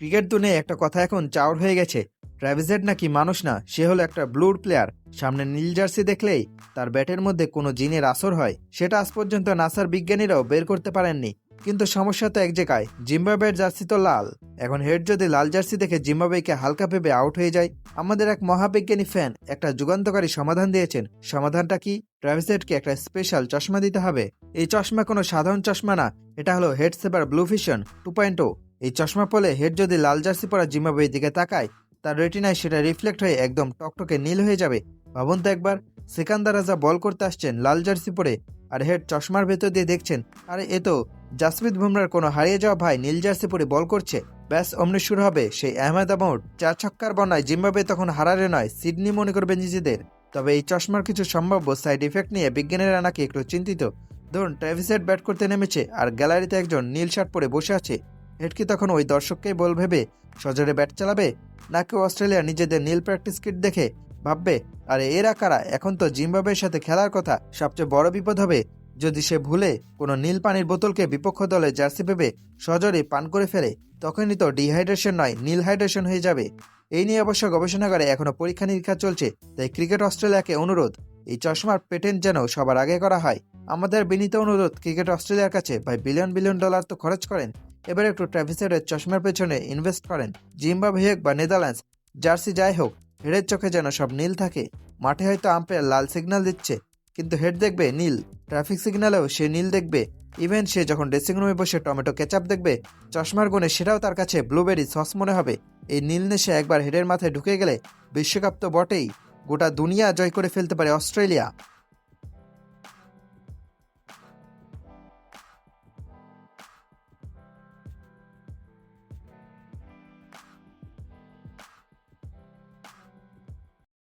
Cricket দুনিয়ায় একটা কথা এখন চাউর হয়ে গেছে। ট্র্যাভিসেট নাকি মানুষ না, সে হলো একটা ব্লুর প্লেয়ার। সামনে নীল জার্সি দেখলেই তার ব্যাটের মধ্যে কোনো জিনের আসর হয়। সেটা আজ পর্যন্ত নাসার বিজ্ঞানীরাও বের করতে পারেননি। কিন্তু সমস্যা তো এক জায়গায় জিম্বাবের জার্সি তো লাল। এখন হেড যদি লাল জার্সি দেখে জিম্বাবেকে হালকা ভেবে আউট হয়ে যায়, আমাদের এক মহাবিজ্ঞানী ফ্যান একটা যুগান্তকারী সমাধান দিয়েছেন। সমাধানটা কি? ট্র্যাভিসেটকে একটা স্পেশাল চশমা দিতে হবে। এই চশমা কোনো সাধারণ চশমা না, এটা হলো head saver blue vision two point এই চশমা পলে হেড যদি লাল জার্সি পরা জিম্বাবুয়ের দিকে তাকায়, তার রেটিনায় সেটা রিফ্লেক্ট হয়ে একদম টকটকে নীল হয়ে যাবে। ভাবুন তো একবার, সিকান্দার রাজা বল করতে আসছেন লাল জার্সি পরে, আর হেড চশমার ভেতর দিয়ে দেখছেন, আরে এ তো জাসপ্রীত বুমরার কোনো হারিয়ে যাওয়া ভাই নীল জার্সি পরে বল করছে। ব্যাস, অমনি শুরু হবে সেই আহমেদাবাদ চার ছক্কার বন্যায় জিম্বাবে তখন হারারে নয়, সিডনি মনে করবে নিজেদের। তবে এই চশমার কিছু সম্ভাব্য সাইড ইফেক্ট নিয়ে বিজ্ঞানীরা নাকি একটু চিন্তিত। ধরুন ট্র্যাভিসেট ব্যাট করতে নেমেছে, আর গ্যালারিতে একজন নীল শার্ট পরে বসে আছে। হেড কি তখন ওই দর্শককেই বল ভেবে সজরে ব্যাট চালাবে, নাকি অস্ট্রেলিয়া নিজেদের নীল প্র্যাকটিস কিট দেখে ভাববে, আরে এরা কারা? এখন তো জিম্বাবের সাথে খেলার কথা, সবচেয়ে বড় বিপদ হবে যদি সে ভুলে কোনো নীল পানির বোতলকে বিপক্ষ দলে জার্সি ভেবে সজরে পান করে ফেলে, তখনই তো ডিহাইড্রেশন নয়, নীল হাইড্রেশন হয়ে যাবে। এই নিয়ে অবশ্য গবেষণাগারে এখনও পরীক্ষা নিরীক্ষা চলছে, তাই ক্রিকেট অস্ট্রেলিয়াকে অনুরোধ, এই চশমার পেটেন্ট যেন সবার আগে করা হয়। আমাদের বিনীত অনুরোধ, ক্রিকেট অস্ট্রেলিয়ার কাছে ভাই বিলিয়ন বিলিয়ন ডলার তো খরচ করেন। এবার একটু ট্র্যাভিসেটের চশমার পেছনে ইনভেস্ট করেন। জিম্বাবুয়ে হোক বা নেদারল্যান্ডস, জার্সি যাই হোক হেডের চোখে যেন সব নীল থাকে। মাঠে হয়তো আম্পায়ার লাল সিগন্যাল দিচ্ছে, কিন্তু হেড দেখবে নীল। ট্রাফিক সিগন্যালেও সে নীল দেখবে। ইভেন সে যখন ড্রেসিং রুমে বসে টমেটো কেচাপ দেখবে, চশমার গুণে সেটাও তার কাছে ব্লুবেরি সস মনে হবে। এই নীল নেশে একবার হেডের মাথায় ঢুকে গেলে বিশ্বকাপ তো বটেই। গোটা দুনিয়া জয় করে ফেলতে পারে অস্ট্রেলিয়া।